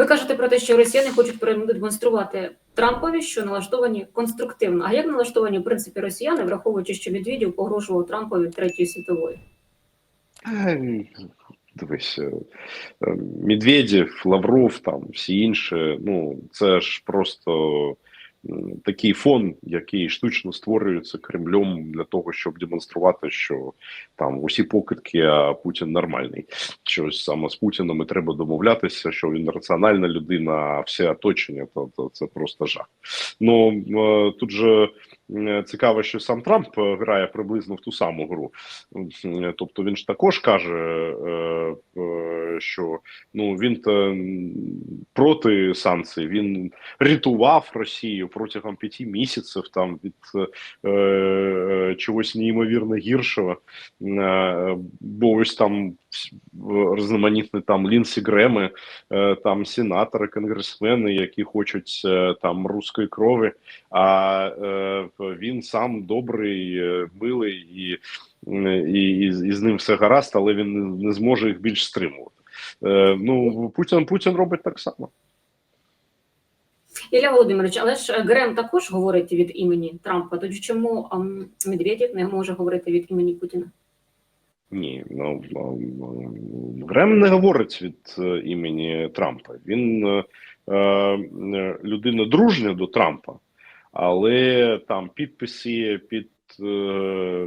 Ви кажете про те, що росіяни хочуть продемонструвати Трампові, що налаштовані конструктивно. А як налаштовані в принципі росіяни, враховуючи, що Медведів погрожував Трампові третьої світової? Дивись, е, е, Медведєв, Лавров, там всі інші. Ну це ж просто такий фон, який штучно створюється Кремлем для того, щоб демонструвати, що там усі покидки, а Путін нормальний. Щось саме з Путіним і треба домовлятися, що він раціональна людина, а все оточення, то, то це просто жах. Ну е, тут же е, цікаво, що сам Трамп е, грає приблизно в ту саму гру. Тобто він ж також каже, що ну він проти санкцій, він рятував Росію протягом п'яти місяців там від е, е, чогось неймовірно гіршого. Е, бо ось там різноманітні там Лінсі Греми, е, там сенатори, конгресмени, які хочуть е, там руської крові. А е, він сам добрий, милий і і, і, і з ним все гаразд, але він не, зможе їх більш стримувати. Ну Путін Путін робить так само. Ілля Володимирович, але ж Грем також говорить від імені Трампа. Тоді чому Медведєв не може говорити від імені Путіна? Ні, ну ну, Грем не говорить від е, імені Трампа. Він е, е, людина дружня до Трампа, але там підписи під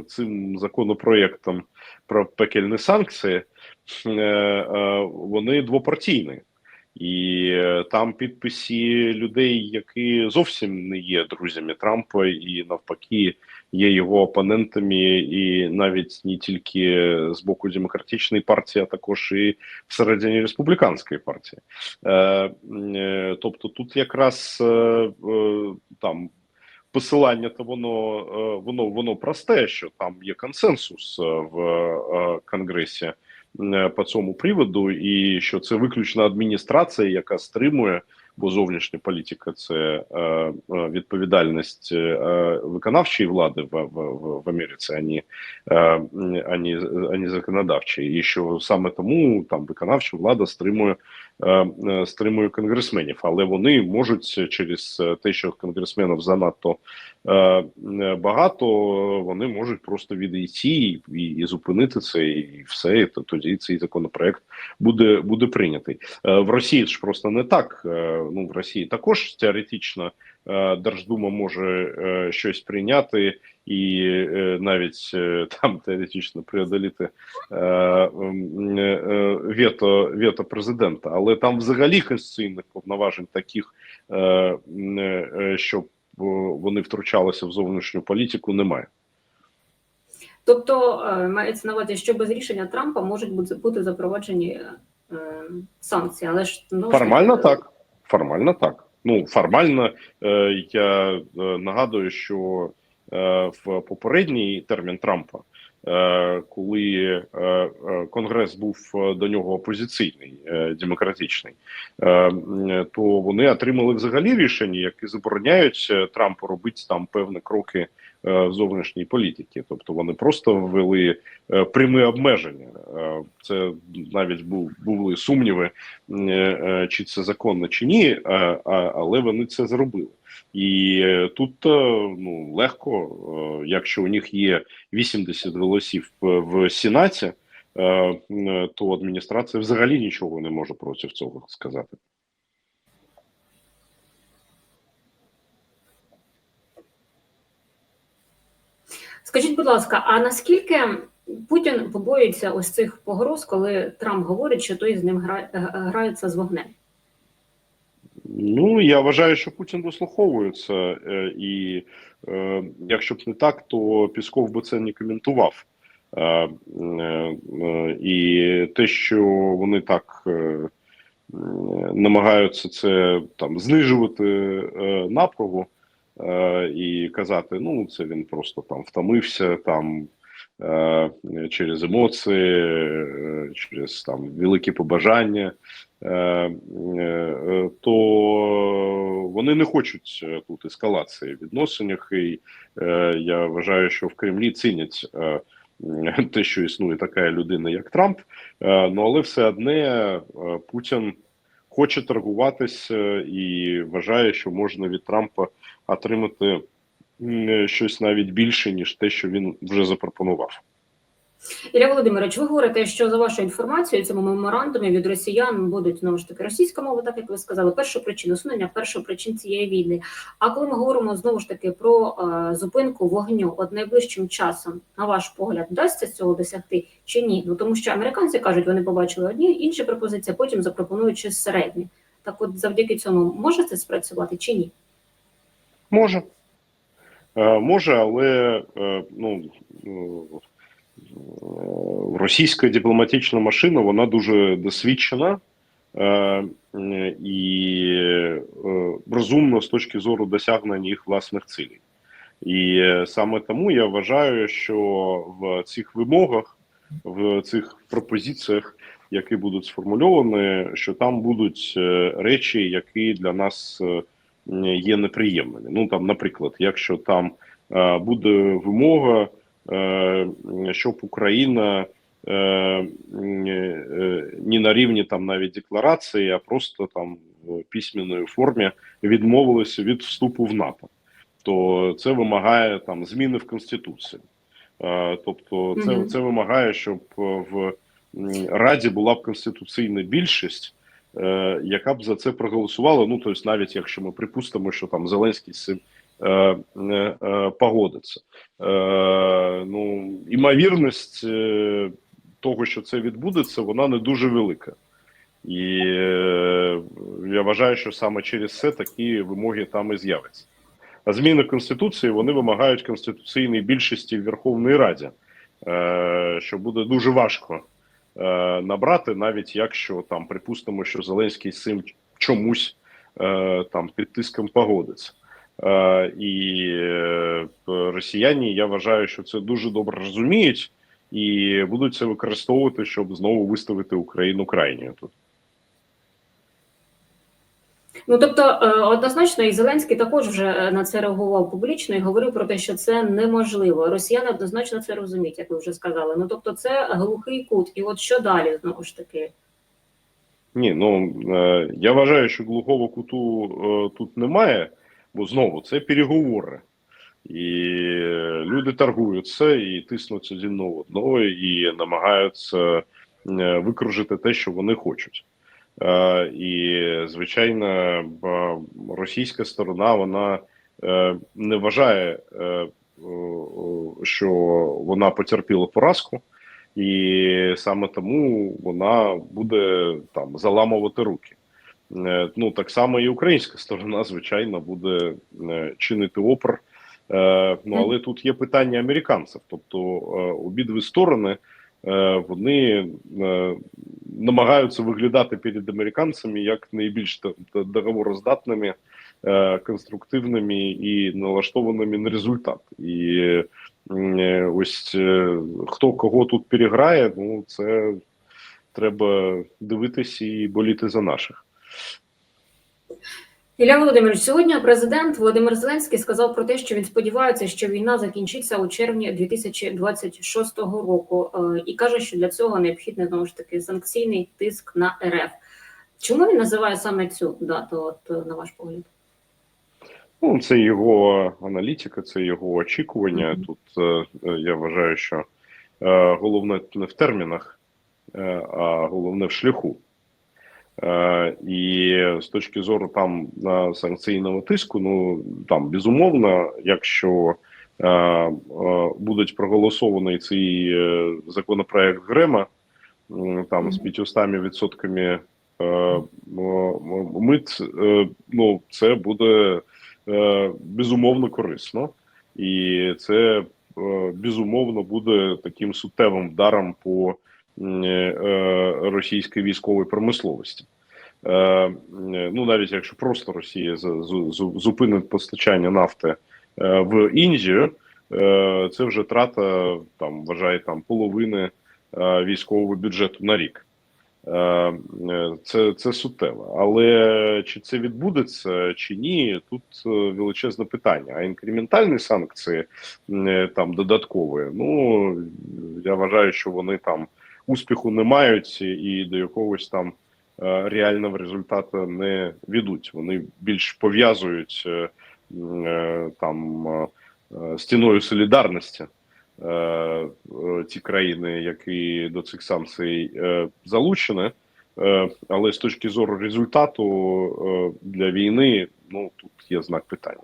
цим законопроєктом про пекельні санкції, вони двопартійні. І там підписи людей, які зовсім не є друзями Трампа, і навпаки є його опонентами, і навіть не тільки з боку демократичної партії, а також і всередині республіканської партії. Е, е, тобто, тут якраз е, е, там. Посилання то воно воно воно просте, що там є консенсус в конгресі по цьому приводу, і що це виключно адміністрація, яка стримує, бо зовнішня політика це е, е, відповідальність е, виконавчої влади в, в, в, Америці, ані, ані, ані законодавчої, і що саме тому там виконавча влада стримує. Е, е, Стримує конгресменів, але вони можуть через е, те, що конгресменів занадто багато, вони можуть просто відійти і, і, зупинити це, і все. І тоді цей законопроект буде буде прийнятий. В Росії ж просто не так. Ну в Росії також теоретично Держдума може е, щось прийняти і е, навіть е, там теоретично преодоліти е, е, е, вето, вето президента, але там взагалі конституційних повноважень таких, е, е, щоб вони втручалися в зовнішню політику, немає. Тобто е, мається на увазі, що без рішення Трампа можуть бути, запроваджені е, санкції, але ж ну, Формально так. Формально так. Ну формально е, я е, нагадую, що е, в попередній термін Трампа, коли е, е, Конгрес був е, до нього опозиційний, е, демократичний, е, то вони отримали взагалі рішення, які забороняють е, Трампу робити там певні кроки е, в зовнішній політики. Тобто вони просто ввели е, прямі обмеження. Е, Це навіть були сумніви, е, е, чи це законно чи ні, е, але вони це зробили. І е, тут е, ну легко, е, якщо у них є 80 голосів в- Сенаті, то адміністрація взагалі нічого не може проти цього сказати. Скажіть, будь ласка, а наскільки Путін побоюється ось цих погроз, коли Трамп говорить, що той з ним грається з вогнем? Ну я вважаю, що Путін дослуховується, е, і е, якщо б не так, то Пісков би це не коментував. Е, і те, що вони так намагаються це там знижувати напругу і казати, ну це він просто там втомився там. Е, Через емоції, е, через там великі побажання, е, то вони не хочуть тут ескалації в відносинах, і я вважаю, що в Кремлі цінять те, що існує така людина, як Трамп. Ну але все одне Путін хоче торгуватися і вважає, що можна від Трампа отримати щось навіть більше, ніж те, що він вже запропонував. Ілля Володимирович, ви говорите, що за вашою інформацією, цьому меморандумі від росіян будуть знову ж таки російська мова, так як ви сказали, першу причину усунення першої причин цієї війни. А коли ми говоримо знову ж таки про е, зупинку вогню, от найближчим часом, на ваш погляд, вдасться цього досягти чи ні? Ну тому що американці кажуть, вони побачили одні інші пропозиції, а потім запропонують щось середнє. Так, от завдяки цьому може це спрацювати чи ні? Може. Е, може, але е, ну, е, російська дипломатична машина вона дуже досвідчена і розумна з точки зору досягнення їх власних цілей. І саме тому я вважаю, що в цих вимогах, в цих пропозиціях, які будуть сформульовані, що там будуть речі, які для нас є неприємними. Ну там, наприклад, якщо там е, буде вимога, е, щоб Україна е, е, не на рівні там навіть декларації, а просто там в письменної формі відмовилися від вступу в НАТО, то це вимагає там зміни в конституції. Тобто, це, це вимагає, щоб в Раді була б конституційна більшість, яка б за це проголосувала. Ну тобто, навіть якщо ми припустимо, що там Зеленський з цим е, е, е, погодиться. Е, ну, імовірність е, того, що це відбудеться, вона не дуже велика. І е, я вважаю, що саме через це такі вимоги там і з'являться. А зміни Конституції вони вимагають конституційної більшості в Верховній Раді, е, що буде дуже важко е, набрати, навіть якщо там припустимо, що Зеленський з цим чомусь е, там під тиском погодиться. Е, і е, росіяни, я вважаю, що це дуже добре розуміють і будуть це використовувати, щоб знову виставити Україну крайньою тут. Ну тобто, е, однозначно, і Зеленський також вже е, на це реагував публічно і говорив про те, що це неможливо. Росіяни однозначно це розуміють, як ви вже сказали. Ну тобто, це глухий кут. І от що далі знову ж таки? Ні, ну е, я вважаю, що глухого куту тут немає, бо знову це переговори. І люди торгуються і тиснуть один на одного, і намагаються викружити те, що вони хочуть. Е, І, звичайно, російська сторона вона е, не вважає, е, що вона потерпіла поразку, і саме тому вона буде там заламувати руки. Ну так само і українська сторона, звичайно, буде чинити опір. Е, Ну але тут є питання американців, тобто обидві сторони вони е, намагаються виглядати перед американцями як найбільш договороздатними, е, конструктивними і налаштованими на результат. І е, ось е, хто кого тут переграє, ну це треба дивитись і боліти за наших. Ілля Володимирович, сьогодні президент Володимир Зеленський сказав про те, що він сподівається, що війна закінчиться у червні 2026 року, е, і каже, що для цього необхідний знову ж таки санкційний тиск на РФ. Чому він називає саме цю дату? От е, на ваш погляд? Ну, це його аналітика, це його очікування. Мгм. Тут е, я вважаю, що головне не в термінах, а головне в шляху. Е, і з точки зору там на санкційного тиску, ну там безумовно, якщо е, е, будуть проголосований цей законопроект Грема, там з Мгм. 500 відсотками м- м- мит, ну це буде безумовно корисно, і це безумовно буде таким суттєвим вдаром по м, е, російській військовій промисловості. Е, е, ну навіть якщо просто Росія зупинить постачання нафти е, в Індію, е, це вже трата там вважає там половини е, військового бюджету на рік. Е, е, Це, це суттєво. Але чи це відбудеться чи ні, тут е, величезне питання. А інкрементальні санкції е, там додаткові, ну я вважаю, що вони там успіху не мають і до якогось там е, реального результату не ведуть. Вони більш пов'язують е, е, там стіною солідарності ті країни, які до цих санкцій залучені. Але з точки зору результату для війни, ну тут є знак питання.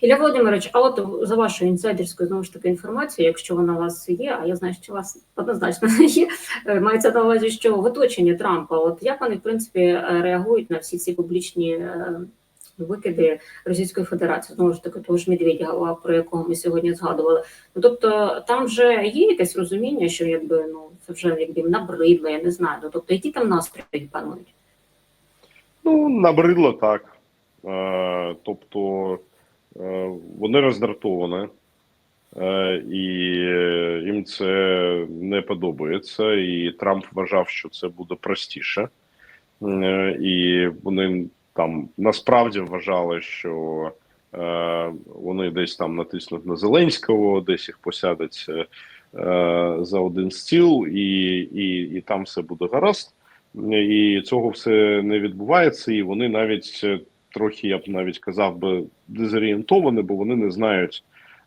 Ілля Володимирович, а от за вашою інсайдерською знову ж таки інформацією, якщо вона у вас є, а я знаю, що у вас однозначно є, е, мається на увазі, що в оточенні Трампа, от як вони в принципі е, реагують на всі ці публічні е, викиди Російської Федерації, знову ж таки того ж Медведєва, про якого ми сьогодні згадували. Ну тобто там вже є якесь розуміння, що якби ну це вже якби набридло, я не знаю. Ну тобто які там настрої панують? Ну, набридло так. Тобто вони роздратовані, е, і е, їм це не подобається. І Трамп вважав, що це буде простіше. Е, і вони там насправді вважали, що е, вони десь там натиснуть на Зеленського, десь їх посадять е, за один стіл, і, і, і там все буде гаразд. І цього все не відбувається, і вони навіть е, трохи, я б навіть казав би, дезорієнтовані, бо вони не знають,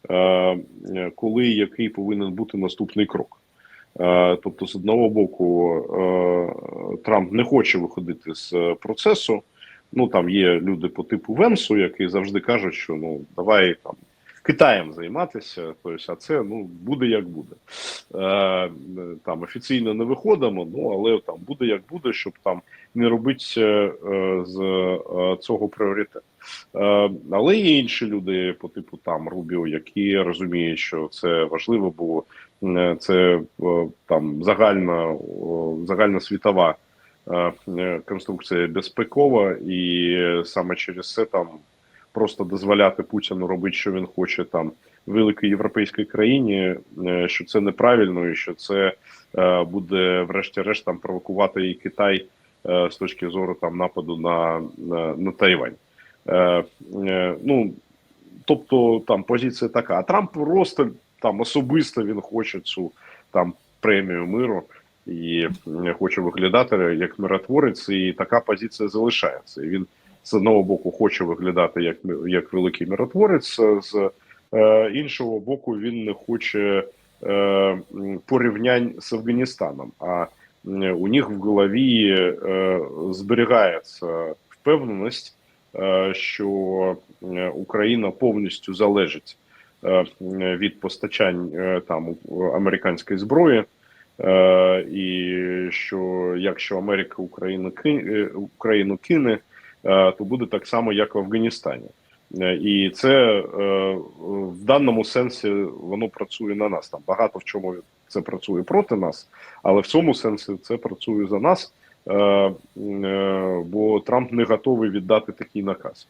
е, е, коли який повинен бути наступний крок. Е, Тобто, з одного боку, Трамп не хоче виходити з процесу. Ну там є люди по типу Венсу, які завжди кажуть, що ну давай там Китаєм займатися, тобто, а це ну буде як буде. Е, там офіційно не виходимо, ну але там буде як буде, щоб там не робити е, з е, цього пріоритет. Е, але є інші люди по типу там Рубіо, які розуміють, що це важливо, бо е, це е, там загальна, о, загальна світова е, е, конструкція безпекова, і саме через це там просто дозволяти Путіну робити, що він хоче там в великій європейській країні, е, що це неправильно, і що це е, буде, врешті-решт, там провокувати і Китай е, з точки зору там нападу на, на, на Тайвань. Е, е, ну тобто там позиція така. А Трамп просто там особисто він хоче цю там премію миру і хоче виглядати як миротворець, і така позиція залишається. І він з одного боку хоче виглядати як як великий миротворець, з е, іншого боку, він не хоче е, порівнянь з Афганістаном. А у них в голові е, зберігається впевненість, е, що Україна повністю залежить е, від постачань е, там американської зброї. Е, і що якщо Америка Україну кине, Україну кине, то буде так само, як в Афганістані. Е, І це е, в даному сенсі воно працює на нас. Там багато в чому це працює проти нас, але в цьому сенсі це працює за нас, е, е, бо Трамп не готовий віддати такий наказ.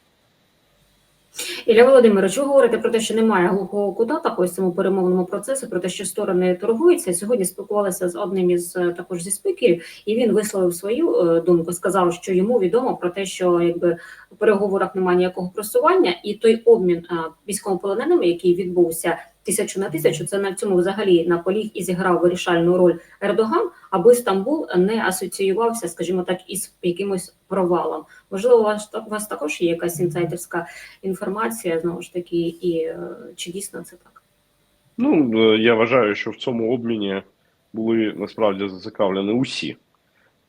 Ілля Володимирович, ви говорите про те, що немає глухого кута такого цьому перемовному процесу, про те, що сторони торгуються. Сьогодні спілкувалися з одним із е, також зі спікерів, і він висловив свою е, думку. Сказав, що йому відомо про те, що якби в переговорах немає ніякого просування, і той обмін е, військовополоненими, який відбувся тисячу на тисячу, це на цьому взагалі на поліг і зіграв вирішальну роль Ердоган, аби Стамбул не асоціювався, скажімо так, із якимось провалом. Можливо, у вас у вас також є якась інсайдерська інформація знову ж таки, і е, чи дійсно це так? Ну е, я вважаю, що в цьому обміні були насправді зацікавлені усі.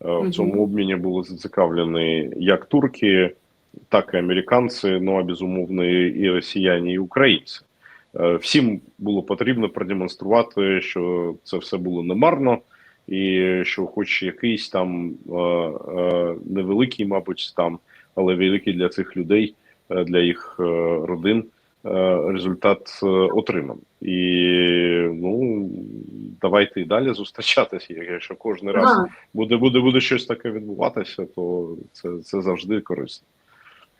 Е, В цьому обміні були зацікавлені як турки, так і американці, ну а безумовно і росіяни, і українці. Е, Всім було потрібно продемонструвати, що це все було немарно, і що, хоч якийсь там е, е, невеликий, мабуть, там, але великий для цих людей, для їх родин, результат отриманий. І ну давайте і далі зустрічатися. Якщо кожен раз буде, буде, буде щось таке відбуватися, то це, це завжди корисно.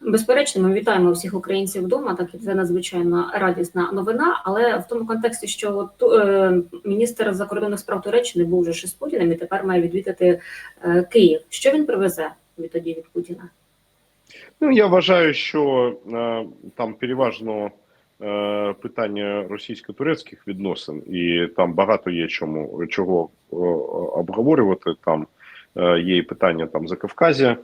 Безперечно, ми вітаємо всіх українців вдома. Так і це надзвичайно радісна новина. Але в тому контексті, що от, е, міністр закордонних справ Туреччини був вже ще з Путіним і тепер має відвідати е, Київ. Що він привезе відтоді від Путіна? Ну я вважаю, що е, там переважно е, питання російсько-турецьких відносин, і там багато є чому чого е, обговорювати. Там Е, Є питання там Закавказя, е, м,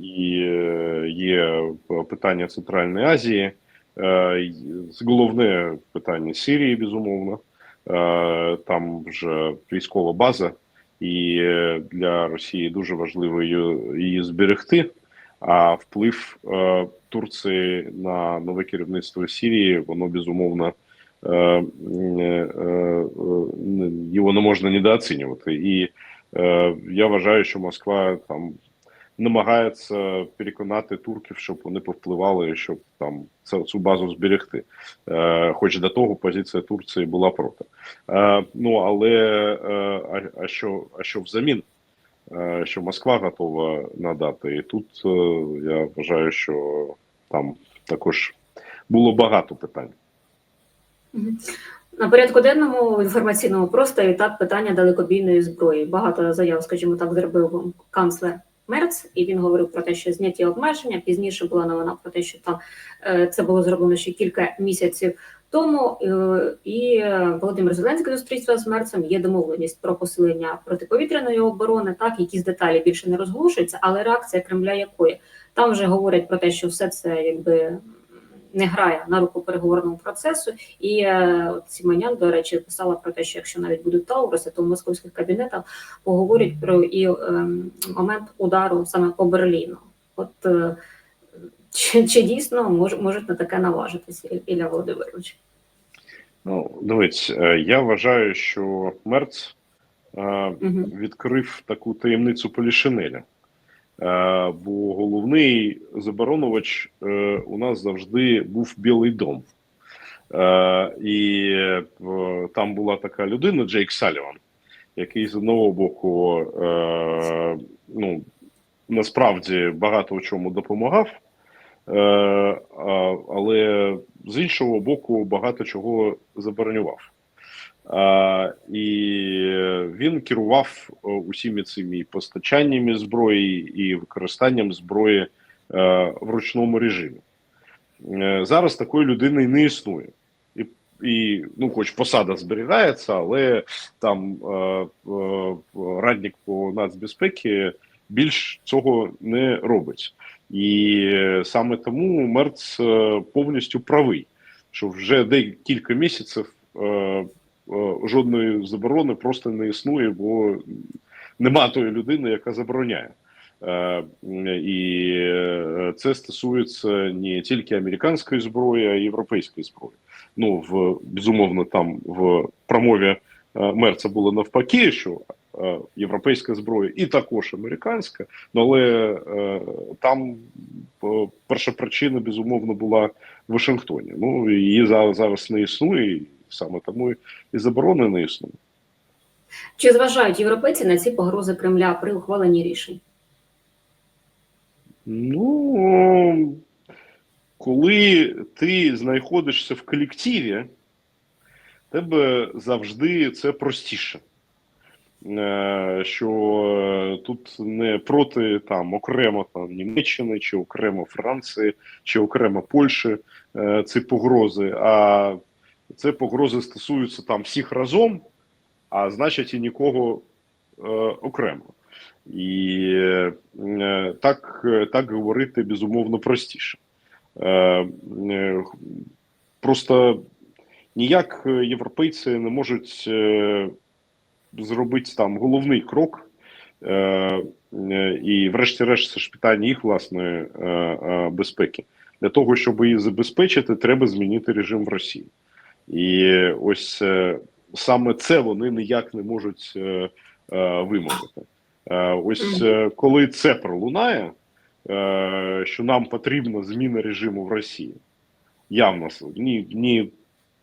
і е, є питання Центральної Азії, е, головне питання Сирії, безумовно. Е, Там вже військова база, і е, для Росії дуже важливо її, зберегти. А вплив е, Турції на нове керівництво Сирії, воно безумовно е, е, е, його не можна недооцінювати. І е, я вважаю, що Москва там намагається переконати турків, щоб вони повпливали, щоб там цю, базу зберегти. Е, хоч до того позиція Турції була проти. Е, ну але е, а, що, а що взамін? Е, Що Москва готова надати, і тут е, я вважаю, що там також було багато питань. На порядку денному в інформаційному просторі так питання далекобійної зброї. Багато заяв, скажімо так, зробив канцлер Мерц, і він говорив про те, що зняті обмеження. Пізніше була новина про те, що там е, це було зроблено ще кілька місяців тому. Е, і е, Володимир Зеленський зустрівся з Мерцем. Є домовленість про посилення протиповітряної оборони. Так, якісь деталі більше не розголошуються, але реакція Кремля якої там вже говорять про те, що все це якби не грає на руку переговорному процесу. І е, от Сімонян, до речі, писала про те, що якщо навіть будуть Тауруси, то в московських кабінетах поговорять про і е, момент удару саме по Берліну. От е, чи, чи дійсно мож, можуть на таке наважитися, Ілля Володимирович? Ну, дивись, я вважаю, що Мерц е, Угу. відкрив таку таємницю Полішинеля. Е, бо головний заборонувач е, у нас завжди був Білий дом. Е, і там була така людина, Джейк Саліван, який з одного боку ну, насправді багато в чому допомагав, але з іншого боку багато чого заборонював. І він керував е, усіми цими постачаннями зброї і використанням зброї е, в ручному режимі. Е, Зараз такої людини не існує. І, і ну, хоч посада зберігається, але там радник по нацбезпеки більш цього не робить. І саме тому Мерц повністю правий, що вже декілька місяців. Е, жодної заборони просто не існує, бо нема тої людини, яка забороняє. Е, І е, це стосується не тільки американської зброї, а й європейської зброї. Ну, в безумовно, там в промові Мерца було навпаки, що європейська зброя і також американська, ну, але там перша причина, безумовно, була в Вашингтоні. Ну, її зараз, не існує, саме тому і заборони не існує. Чи зважають європейці на ці погрози Кремля при ухваленні рішень? Ну, коли ти знаходишся в колективі, тебе завжди це простіше. Е, Що тут не проти там окремо там Німеччини, чи окремо Франції, чи окремо Польщі е, ці погрози, а це погрози стосуються там всіх разом, а значить і нікого е, окремо. І е, так, так говорити безумовно простіше. Е, е, просто ніяк європейці не можуть е, зробити там головний крок. Е, е, і, врешті-решт, це ж питання їх власної е, е, безпеки. Для того, щоб її забезпечити, треба змінити режим в Росії. І ось е, саме це вони ніяк не можуть е, е, вимовити. Ось коли це пролунає, що нам потрібна зміна режиму в Росії, явно ні, ні,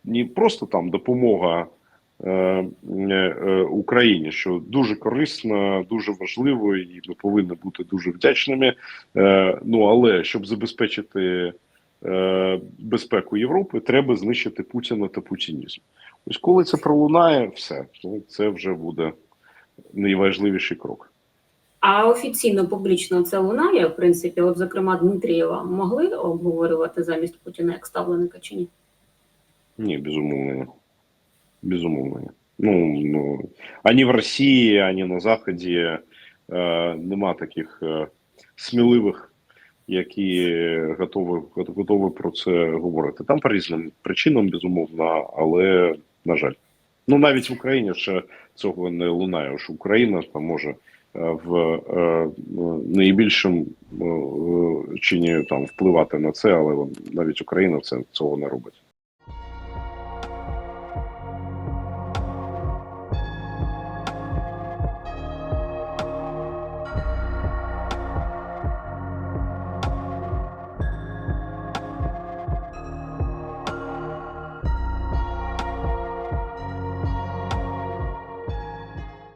ні просто там допомога Україні, що дуже корисно, дуже важливо, і ми повинні бути дуже вдячними. Ну але щоб забезпечити безпеку Європи, треба знищити Путіна та путінізм. Ось коли це пролунає, все ну, це вже буде найважливіший крок. А офіційно публічно це лунає, в принципі, от, зокрема, Дмитрієва могли обговорювати замість Путіна як ставленика чи ні? Ні, безумовно. ні. Безумовно. ні. Ну, ну ані в Росії, ані на Заході е, нема таких е, сміливих, які готові, готові про це говорити. Там по різним причинам, безумовно, але на жаль. Ну навіть в Україні ще цього не лунає. Що Україна там може е, в е, найбільшому е, чині там впливати на це, але навіть Україна це цього не робить.